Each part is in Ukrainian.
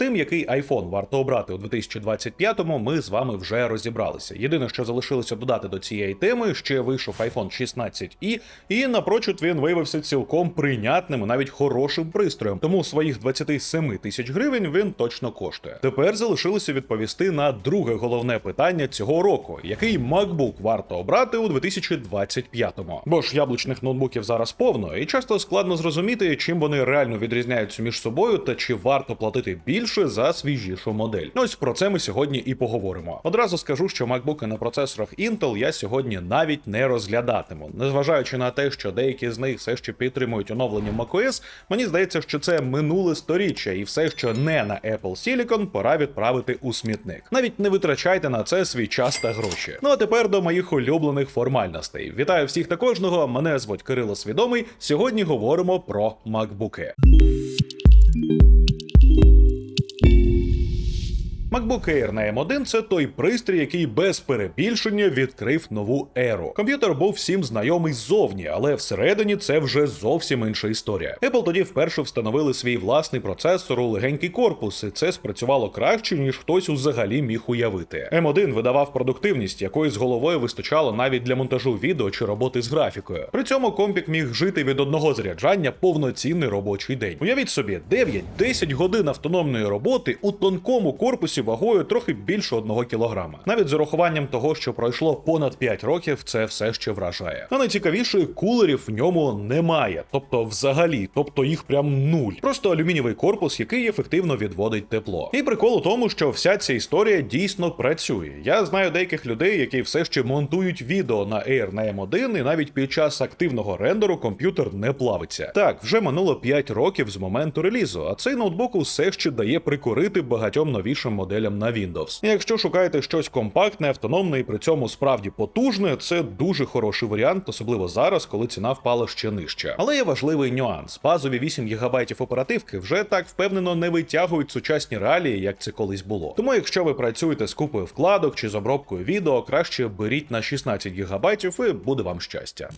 тим, який iPhone варто обрати у 2025-му, ми з вами вже розібралися. Єдине, що залишилося додати до цієї теми, ще вийшов iPhone 16i, і напрочуд він виявився цілком прийнятним, і навіть хорошим пристроєм. Тому своїх 27 тисяч гривень він точно коштує. Тепер залишилося відповісти на друге головне питання цього року: який MacBook варто обрати у 2025-му? Бо ж яблучних ноутбуків зараз повно, і часто складно зрозуміти, чим вони реально відрізняються між собою та чи варто платити більше за свіжішу модель. Ось про це ми сьогодні і поговоримо. Одразу скажу, що MacBook на процесорах Intel я сьогодні навіть не розглядатиму, незважаючи на те, що деякі з них все ще підтримують оновлення macOS, мені здається, що це минуле сторіччя, і все, що не на Apple Silicon, пора відправити у смітник. Навіть не витрачайте на це свій час та гроші. Ну а тепер до моїх улюблених формальностей. Вітаю всіх та кожного. Мене звуть Кирило Свідомий. Сьогодні говоримо про макбуки. MacBook Air на M1 – це той пристрій, який без перебільшення відкрив нову еру. Комп'ютер був всім знайомий ззовні, але всередині це вже зовсім інша історія. Apple тоді вперше встановили свій власний процесор у легенький корпус, і це спрацювало краще, ніж хтось взагалі міг уявити. M1 видавав продуктивність, якої з головою вистачало навіть для монтажу відео чи роботи з графікою. При цьому компік міг жити від одного заряджання повноцінний робочий день. Уявіть собі, 9-10 годин автономної роботи у тонкому корпусі вагою трохи більше одного кілограма. Навіть з урахуванням того, що пройшло понад 5 років, це все ще вражає. А найцікавіше, кулерів в ньому немає, тобто взагалі, тобто їх прям нуль. Просто алюмінієвий корпус, який ефективно відводить тепло. І прикол у тому, що вся ця історія дійсно працює. Я знаю деяких людей, які все ще монтують відео на Air на M1, і навіть під час активного рендеру комп'ютер не плавиться. Так, вже минуло 5 років з моменту релізу, а цей ноутбук усе ще дає прикурити багатьом новішим моделям на Windows. І якщо шукаєте щось компактне, автономне і при цьому справді потужне, це дуже хороший варіант, особливо зараз, коли ціна впала ще нижче. Але є важливий нюанс: базові 8 ГБ оперативки вже так впевнено не витягують сучасні реалії, як це колись було. Тому, якщо ви працюєте з купою вкладок чи з обробкою відео, краще беріть на 16 ГБ і буде вам щастя.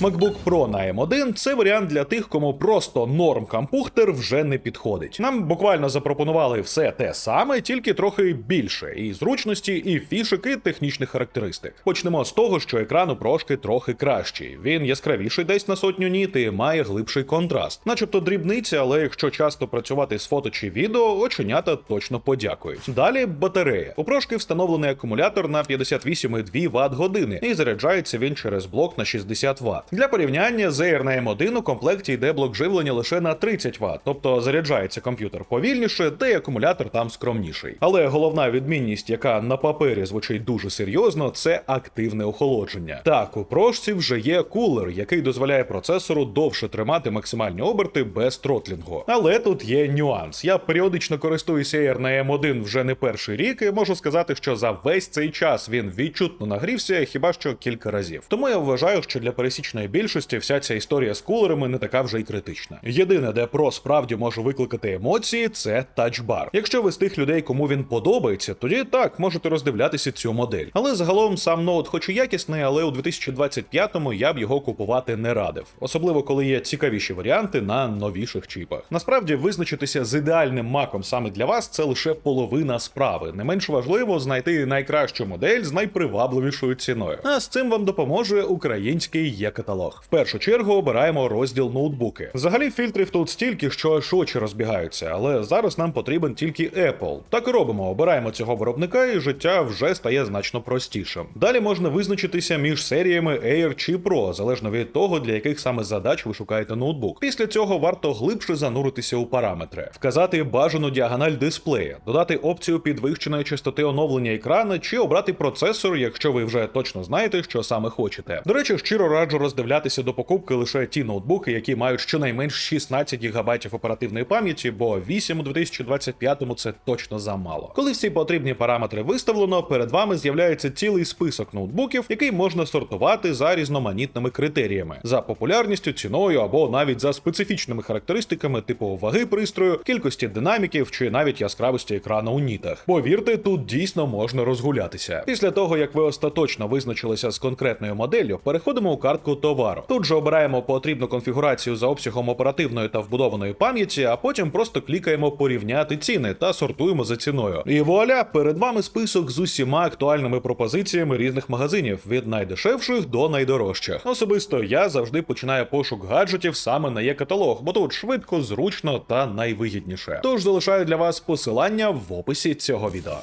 MacBook Pro на M1 це варіант для тих, кому просто норм компухтер вже не підходить. Нам буквально запропонували все те саме, тільки трохи більше, і зручності, і фішек, і технічних характеристик. Почнемо з того, що екран у прошки трохи кращий. Він яскравіший десь на сотню ніт і має глибший контраст, начебто дрібниця, але якщо часто працювати з фото чи відео, оченята точно подякують. Далі батарея. У прошки встановлений акумулятор на 58,2 Вт години, і заряджається він через блок на 60 Вт. Для порівняння з Air на M1 у комплекті йде блок живлення лише на 30 Вт, тобто заряджається комп'ютер повільніше, та й акумулятор там скромніший. Але головна відмінність, яка на папері звучить дуже серйозно, це активне охолодження. Так, у прошці вже є кулер, який дозволяє процесору довше тримати максимальні оберти без тротлінгу. Але тут є нюанс. Я періодично користуюся Air на M1 вже не перший рік, і можу сказати, що за весь цей час він відчутно нагрівся, хіба що кілька разів. Тому я вважаю, що для пересічної більшості вся ця історія з кулерами не така вже й критична. Єдине, де про справді може викликати емоції, це тачбар. Якщо ви з тих людей, кому він подобається, тоді так можете роздивлятися цю модель. Але загалом сам ноут, хоч і якісний, але у 2025-му я б його купувати не радив, особливо коли є цікавіші варіанти на новіших чіпах. Насправді визначитися з ідеальним маком саме для вас це лише половина справи. Не менш важливо знайти найкращу модель з найпривабливішою ціною. А з цим вам допоможе український є-каталог. В першу чергу обираємо розділ ноутбуки. Взагалі фільтрів тут стільки, що аж очі розбігаються, але зараз нам потрібен тільки Apple. Так і робимо, обираємо цього виробника, і життя вже стає значно простішим. Далі можна визначитися між серіями Air чи Pro, залежно від того, для яких саме задач ви шукаєте ноутбук. Після цього варто глибше зануритися у параметри, вказати бажану діагональ дисплея, додати опцію підвищеної частоти оновлення екрана чи обрати процесор, якщо ви вже точно знаєте, що саме хочете. До речі, щиро раджу роздивлятися до покупки лише ті ноутбуки, які мають щонайменш 16 ГБ оперативної пам'яті, бо 8 у 2025-му це точно замало. Коли всі потрібні параметри виставлено, перед вами з'являється цілий список ноутбуків, який можна сортувати за різноманітними критеріями: за популярністю, ціною або навіть за специфічними характеристиками, типу ваги пристрою, кількості динаміків чи навіть яскравості екрану у нітах. Повірте, тут дійсно можна розгулятися. Після того, як ви остаточно визначилися з конкретною моделлю, переходимо у картку товару. Тут же обираємо потрібну конфігурацію за обсягом оперативної та вбудованої пам'яті, а потім просто клікаємо порівняти ціни та сортуємо за ціною. І вуаля, перед вами список з усіма актуальними пропозиціями різних магазинів від найдешевших до найдорожчих. Особисто я завжди починаю пошук гаджетів саме на є-каталог, бо тут швидко, зручно та найвигідніше. Тож залишаю для вас посилання в описі цього відео.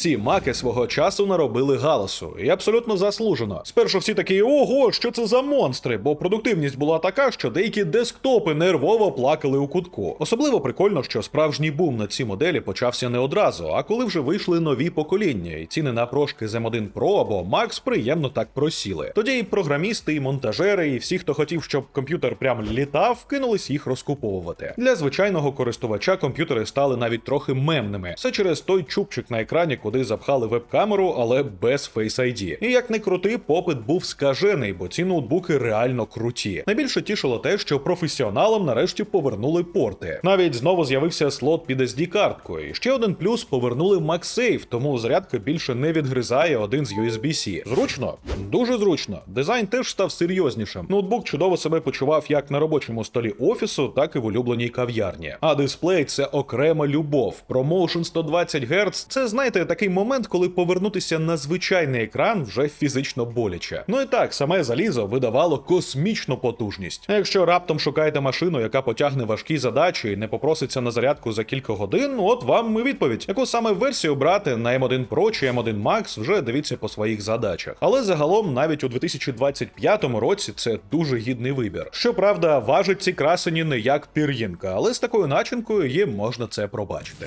Ці маки свого часу наробили галасу, і абсолютно заслужено. Спершу всі такі ого, що це за монстри, бо продуктивність була така, що деякі десктопи нервово плакали у кутку. Особливо прикольно, що справжній бум на ці моделі почався не одразу, а коли вже вийшли нові покоління, і ціни на прошки з M1 Pro або Max приємно так просіли. Тоді і програмісти, і монтажери, і всі, хто хотів, щоб комп'ютер прям літав, кинулись їх розкуповувати. Для звичайного користувача комп'ютери стали навіть трохи мемними. Все через той чубчик на екрані, куди запхали веб-камеру, але без Face ID. І як не крути, попит був скажений, бо ці ноутбуки реально круті. Найбільше тішило те, що професіоналам нарешті повернули порти. Навіть знову з'явився слот під SD-карткою. І ще один плюс повернули MagSafe, тому зарядка більше не відгризає один з USB-C. Зручно? Дуже зручно. Дизайн теж став серйознішим. Ноутбук чудово себе почував як на робочому столі офісу, так і в улюбленій кав'ярні. А дисплей це окрема любов. ProMotion 120 Гц це знаєте такий момент, коли повернутися на звичайний екран вже фізично боляче. Ну і так, саме залізо видавало космічну потужність. Якщо раптом шукаєте машину, яка потягне важкі задачі і не попроситься на зарядку за кілька годин, от вам і відповідь. Яку саме версію брати на M1 Pro чи M1 Max, вже дивіться по своїх задачах. Але загалом, навіть у 2025 році, це дуже гідний вибір. Щоправда, важить ці красені не як пір'їнка, але з такою начинкою їм можна це пробачити.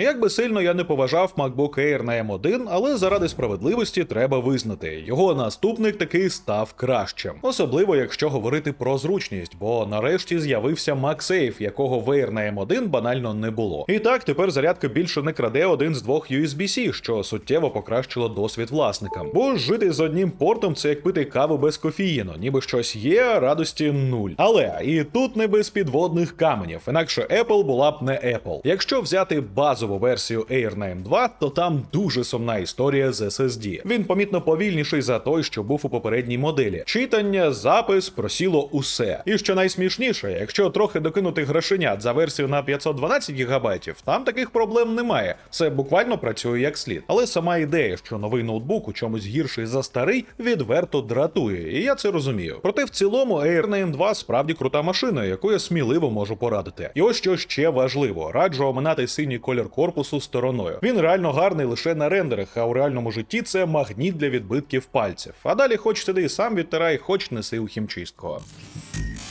Як би сильно я не поважав MacBook Air на M1, але заради справедливості треба визнати, його наступник таки став кращим. Особливо якщо говорити про зручність, бо нарешті з'явився MagSafe, якого в Air на M1 банально не було. І так тепер зарядка більше не краде один з двох USB-C, що суттєво покращило досвід власникам. Бо жити з одним портом це як пити каву без кофеїну, ніби щось є, радості нуль. Але і тут не без підводних каменів, інакше Apple була б не Apple. Якщо взяти базову версію Air на M2, то там дуже сумна історія з SSD. Він помітно повільніший за той, що був у попередній моделі. Читання, запис, просіло усе. І що найсмішніше, якщо трохи докинути грошенят за версію на 512 ГБ, там таких проблем немає. Це буквально працює як слід. Але сама ідея, що новий ноутбук у чомусь гірший за старий, відверто дратує, і я це розумію. Проте в цілому Air на M2 справді крута машина, яку я сміливо можу порадити. І ось що ще важливо: раджу оминати синій колір корпусу стороною. Він реально гарний лише на рендерах, а у реальному житті це магніт для відбитків пальців. А далі хоч сиди і сам відтирай, хоч неси у хімчистку.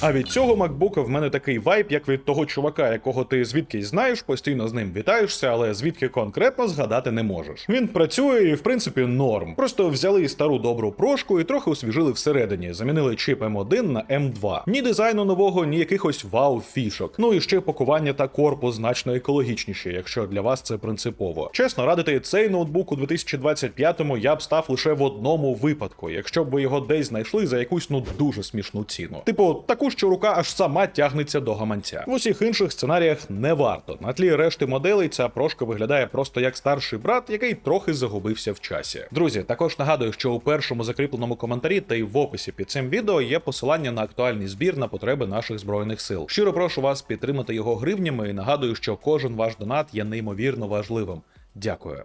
А від цього макбука в мене такий вайб, як від того чувака, якого ти звідкись знаєш, постійно з ним вітаєшся, але звідки конкретно згадати не можеш. Він працює і в принципі норм. Просто взяли стару добру прошку і трохи освіжили всередині, замінили чип M1 на M2. Ні дизайну нового, ні якихось вау-фішок. Ну і ще пакування та корпус значно екологічніші, якщо для вас це принципово. Чесно радити цей ноутбук у 2025-му я б став лише в одному випадку, якщо б ви його десь знайшли за якусь ну дуже смішну ціну. Типу, таку, що рука аж сама тягнеться до гаманця. В усіх інших сценаріях не варто. На тлі решти моделей ця прошка виглядає просто як старший брат, який трохи загубився в часі. Друзі, також нагадую, що у першому закріпленому коментарі та й в описі під цим відео є посилання на актуальний збір на потреби наших збройних сил. Щиро прошу вас підтримати його гривнями і нагадую, що кожен ваш донат є неймовірно важливим. Дякую.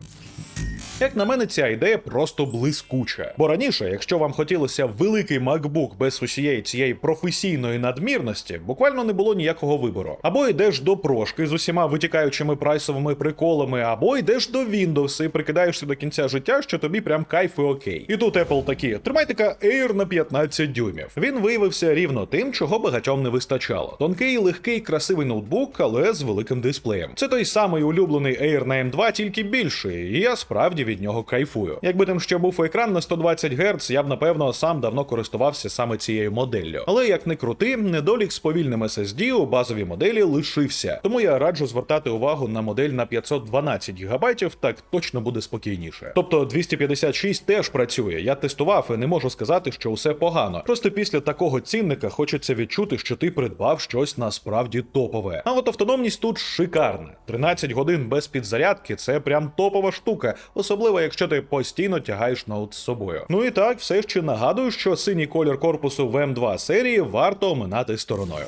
Як на мене, ця ідея просто блискуча. Бо раніше, якщо вам хотілося великий MacBook без усієї цієї професійної надмірності, буквально не було ніякого вибору. Або йдеш до прошки з усіма витікаючими прайсовими приколами, або йдеш до Windows і прикидаєшся до кінця життя, що тобі прям кайф і окей. І тут Apple такі: тримайте-ка Air на 15 дюймів. Він виявився рівно тим, чого багатьом не вистачало. Тонкий, легкий, красивий ноутбук, але з великим дисплеєм. Це той самий улюблений Air на M2, тільки більший, і я справді від нього кайфую. Якби там ще був екран на 120 Гц, я б напевно сам давно користувався саме цією моделлю. Але як не крути, недолік з повільним SSD у базовій моделі лишився. Тому я раджу звертати увагу на модель на 512 ГБ, так точно буде спокійніше. Тобто 256 теж працює. Я тестував і не можу сказати, що усе погано. Просто після такого цінника хочеться відчути, що ти придбав щось насправді топове. А от автономність тут шикарна. 13 годин без підзарядки це прям топова штука, особливо особливо якщо ти постійно тягаєш ноут з собою. Ну і так, все ще нагадую, що синій колір корпусу в М2 серії варто оминати стороною.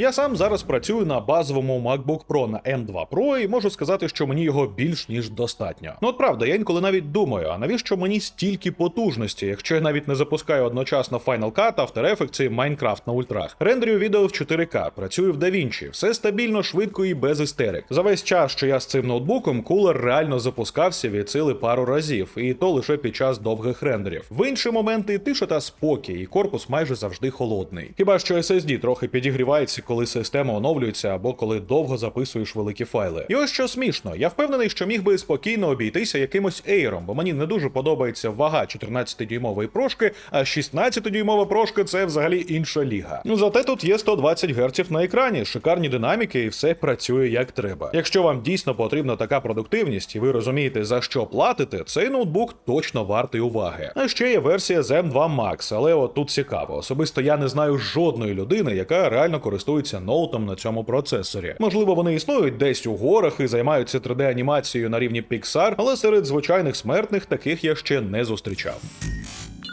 Я сам зараз працюю на базовому MacBook Pro на M2 Pro і можу сказати, що мені його більш ніж достатньо. Ну от правда, я інколи навіть думаю, а навіщо мені стільки потужності, якщо я навіть не запускаю одночасно Final Cut, After Effects і Minecraft на ультрах. Рендерю відео в 4К, працюю в DaVinci, все стабільно, швидко і без істерик. За весь час, що я з цим ноутбуком, кулер реально запускався від сили пару разів, і то лише під час довгих рендерів. В інші моменти тиша та спокій, і корпус майже завжди холодний. Хіба що SSD трохи підігрівається, коли система оновлюється або коли довго записуєш великі файли. І ось що смішно, я впевнений, що міг би спокійно обійтися якимось Air, бо мені не дуже подобається вага 14-дюймової прошки, а 16-дюймова прошка це взагалі інша ліга. Ну зате тут є 120 Гц на екрані, шикарні динаміки, і все працює як треба. Якщо вам дійсно потрібна така продуктивність, і ви розумієте за що платите, цей ноутбук точно вартий уваги. А ще є версія з M2 Max, але от тут цікаво. Особисто я не знаю жодної людини, яка реально користується ноутом на цьому процесорі. Можливо, вони існують десь у горах і займаються 3D-анімацією на рівні Pixar, але серед звичайних смертних таких я ще не зустрічав.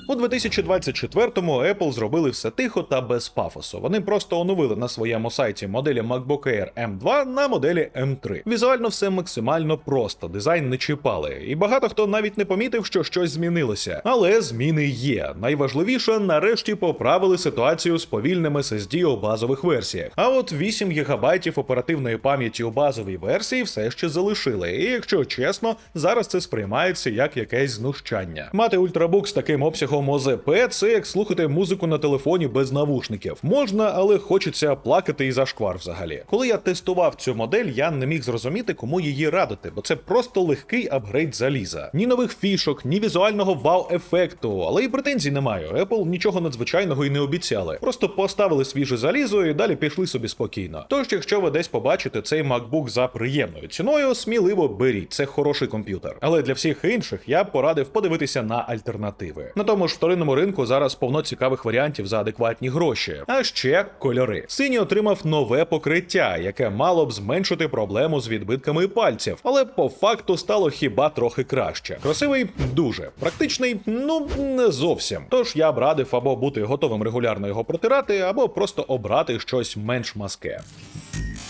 У 2024-му Apple зробили все тихо та без пафосу. Вони просто оновили на своєму сайті моделі MacBook Air M2 на моделі M3. Візуально все максимально просто, дизайн не чіпали, і багато хто навіть не помітив, що щось змінилося. Але зміни є. Найважливіше, нарешті поправили ситуацію з повільним SSD у базових версіях. А от 8 ГБ оперативної пам'яті у базовій версії все ще залишили. І якщо чесно, зараз це сприймається як якесь знущання. Мати ультрабук з таким обсягом ОЗП це як слухати музику на телефоні без навушників. Можна, але хочеться плакати і зашквар взагалі. Коли я тестував цю модель, я не міг зрозуміти, кому її радити, бо це просто легкий апгрейд заліза. Ні нових фішок, ні візуального вау-ефекту, але і претензій не маю. Apple нічого надзвичайного і не обіцяли. Просто поставили свіже залізо і далі пішли собі спокійно. Тож, якщо ви десь побачите цей MacBook за приємною ціною, сміливо беріть. Це хороший комп'ютер. Але для всіх інших я б порадив подивитися на альтернативи. На тому ж вторинному ринку зараз повно цікавих варіантів за адекватні гроші. А ще кольори. Синій отримав нове покриття, яке мало б зменшити проблему з відбитками пальців, але по факту стало хіба трохи краще. Красивий дуже, практичний, ну не зовсім. Тож я б радив або бути готовим регулярно його протирати, або просто обрати щось менш маске.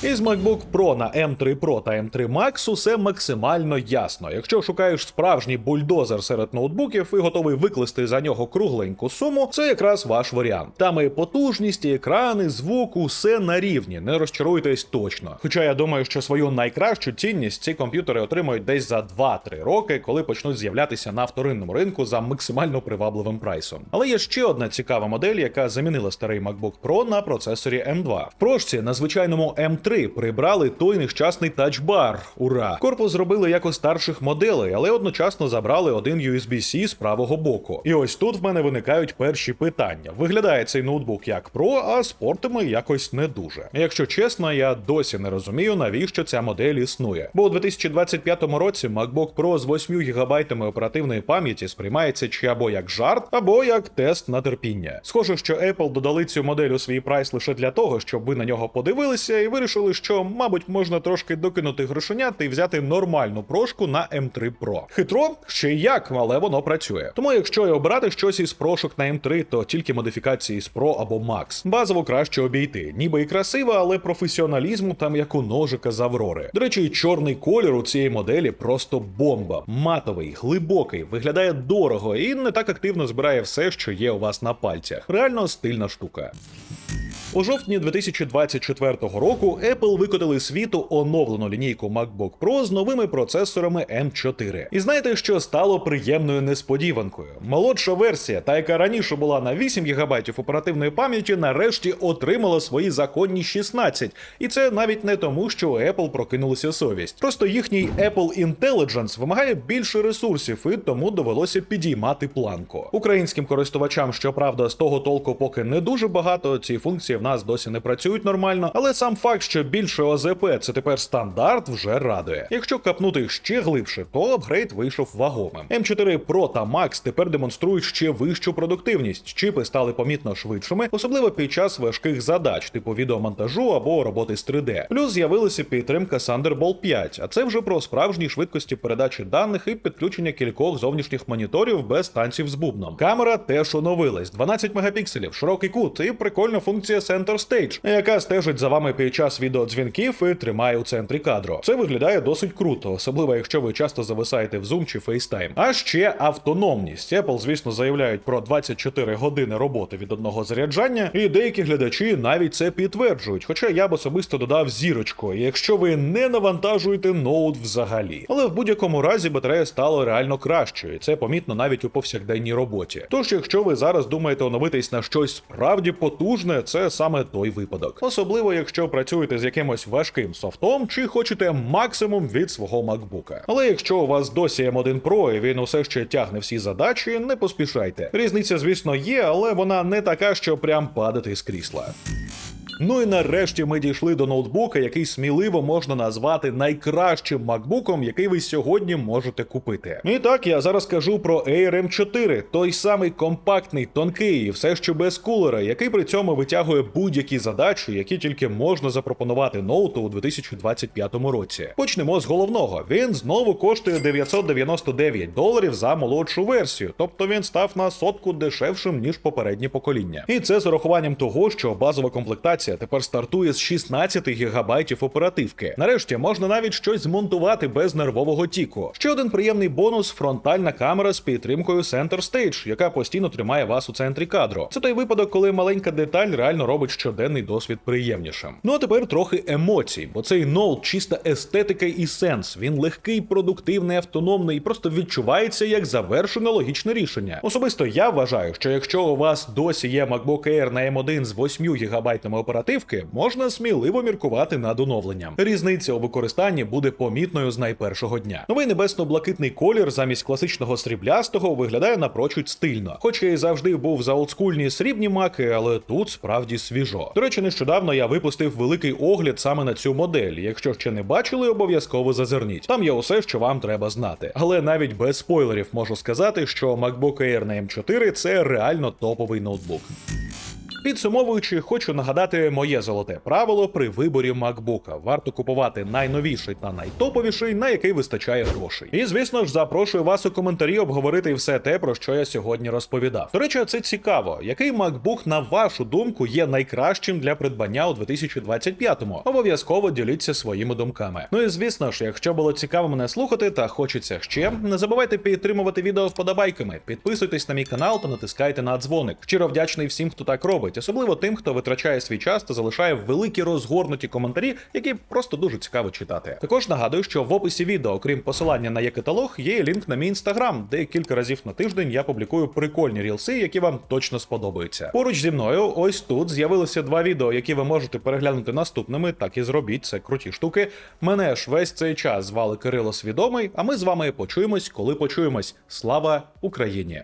Із MacBook Pro на M3 Pro та M3 Max усе максимально ясно. Якщо шукаєш справжній бульдозер серед ноутбуків і готовий викласти за нього кругленьку суму, це якраз ваш варіант. Там і потужність, і екрани, звук, усе на рівні. Не розчаруйтесь точно. Хоча я думаю, що свою найкращу цінність ці комп'ютери отримують десь за 2-3 роки, коли почнуть з'являтися на вторинному ринку за максимально привабливим прайсом. Але є ще одна цікава модель, яка замінила старий MacBook Pro на процесорі M2. В прошці на звичайному M3 прибрали той нещасний тачбар. Ура! Корпус зробили як у старших моделей, але одночасно забрали один USB-C з правого боку. І ось тут в мене виникають перші питання. Виглядає цей ноутбук як Pro, а з портами якось не дуже. Якщо чесно, я досі не розумію, навіщо ця модель існує. Бо у 2025 році MacBook Pro з 8 ГБ оперативної пам'яті сприймається чи або як жарт, або як тест на терпіння. Схоже, що Apple додали цю модель у свій прайс лише для того, щоб ви на нього подивилися і вирішили, що, мабуть, можна трошки докинути грошенят і взяти нормальну прошку на M3 Pro. Хитро ще як, але воно працює. Тому, якщо і обрати щось із прошок на M3, то тільки модифікації з Pro або Max. Базово краще обійти. Ніби і красиво, але професіоналізму там як у ножика з Аврори. До речі, чорний колір у цієї моделі просто бомба. Матовий, глибокий, виглядає дорого і не так активно збирає все, що є у вас на пальцях. Реально стильна штука. У жовтні 2024 року Apple викотили світу оновлену лінійку MacBook Pro з новими процесорами M4. І знаєте, що стало приємною несподіванкою? Молодша версія, та яка раніше була на 8 ГБ оперативної пам'яті, нарешті отримала свої законні 16. І це навіть не тому, що у Apple прокинулася совість. Просто їхній Apple Intelligence вимагає більше ресурсів, і тому довелося підіймати планку. Українським користувачам, щоправда, з того толку поки не дуже багато. Ці функції в нас досі не працюють нормально, але сам факт, що більше ОЗП це тепер стандарт, вже радує. Якщо капнути ще глибше, то апгрейд вийшов вагомим. М4 Pro та Max тепер демонструють ще вищу продуктивність. Чіпи стали помітно швидшими, особливо під час важких задач, типу відеомонтажу або роботи з 3D. Плюс з'явилася підтримка Thunderbolt 5, а це вже про справжні швидкості передачі даних і підключення кількох зовнішніх моніторів без танців з бубном. Камера теж оновилась 12 мегапікселів, широкий кут і прикольна функція Center Stage, яка стежить за вами під час відеодзвінків і тримає у центрі кадру. Це виглядає досить круто, особливо якщо ви часто зависаєте в Zoom чи FaceTime. А ще автономність. Apple, звісно, заявляють про 24 години роботи від одного заряджання, і деякі глядачі навіть це підтверджують. Хоча я б особисто додав зірочку, якщо ви не навантажуєте ноут взагалі. Але в будь-якому разі батарея стала реально кращою, і це помітно навіть у повсякденній роботі. Тож, якщо ви зараз думаєте оновитись на щось справді потужне, це саме той випадок. Особливо, якщо працюєте з якимось важким софтом чи хочете максимум від свого MacBook. Але якщо у вас досі M1 Pro і він усе ще тягне всі задачі, не поспішайте. Різниця, звісно, є, але вона не така, що прям падати з крісла. Ну і нарешті ми дійшли до ноутбука, який сміливо можна назвати найкращим макбуком, який ви сьогодні можете купити. І так, я зараз кажу про Air M4, той самий компактний, тонкий і все ще без кулера, який при цьому витягує будь-які задачі, які тільки можна запропонувати ноуту у 2025 році. Почнемо з головного. Він знову коштує 999 доларів за молодшу версію, тобто він став на сотку дешевшим ніж попереднє покоління. І це з урахуванням того, що базова комплектація тепер стартує з 16 гігабайтів оперативки. Нарешті можна навіть щось змонтувати без нервового тіку. Ще один приємний бонус фронтальна камера з підтримкою Center Stage, яка постійно тримає вас у центрі кадру. Це той випадок, коли маленька деталь реально робить щоденний досвід приємнішим. Ну а тепер трохи емоцій, бо цей ноут чиста естетика і сенс. Він легкий, продуктивний, автономний і просто відчувається як завершене логічне рішення. Особисто я вважаю, що якщо у вас досі є MacBook Air на M1 з 8 гігабайтами оперативки, можна сміливо міркувати над оновленням. Різниця у використанні буде помітною з найпершого дня. Новий небесно-блакитний колір замість класичного сріблястого виглядає напрочуд стильно. Хоч я і завжди був за олдскульні срібні маки, але тут справді свіжо. До речі, нещодавно я випустив великий огляд саме на цю модель. Якщо ще не бачили, обов'язково зазирніть. Там є усе, що вам треба знати. Але навіть без спойлерів можу сказати, що MacBook Air на M4 це реально топовий ноутбук. Підсумовуючи, хочу нагадати моє золоте правило при виборі MacBook. Варто купувати найновіший та найтоповіший, на який вистачає грошей. І звісно ж, запрошую вас у коментарі обговорити все те, про що я сьогодні розповідав. До речі, це цікаво. Який MacBook, на вашу думку, є найкращим для придбання у 2025-му? Обов'язково діліться своїми думками. Ну і звісно ж, якщо було цікаво мене слухати та хочеться ще, не забувайте підтримувати відео вподобайками, підписуйтесь на мій канал та натискайте на дзвоник. Щиро вдячний всім, хто так робить, особливо тим, хто витрачає свій час та залишає великі розгорнуті коментарі, які просто дуже цікаво читати. Також нагадую, що в описі відео, окрім посилання на є-каталог, є лінк на мій інстаграм, де кілька разів на тиждень я публікую прикольні рілси, які вам точно сподобаються. Поруч зі мною, ось тут з'явилися два відео, які ви можете переглянути наступними. Так і зробіть, це круті штуки. Мене ж весь цей час звали Кирило Свідомий. А ми з вами почуємось, коли почуємось. Слава Україні!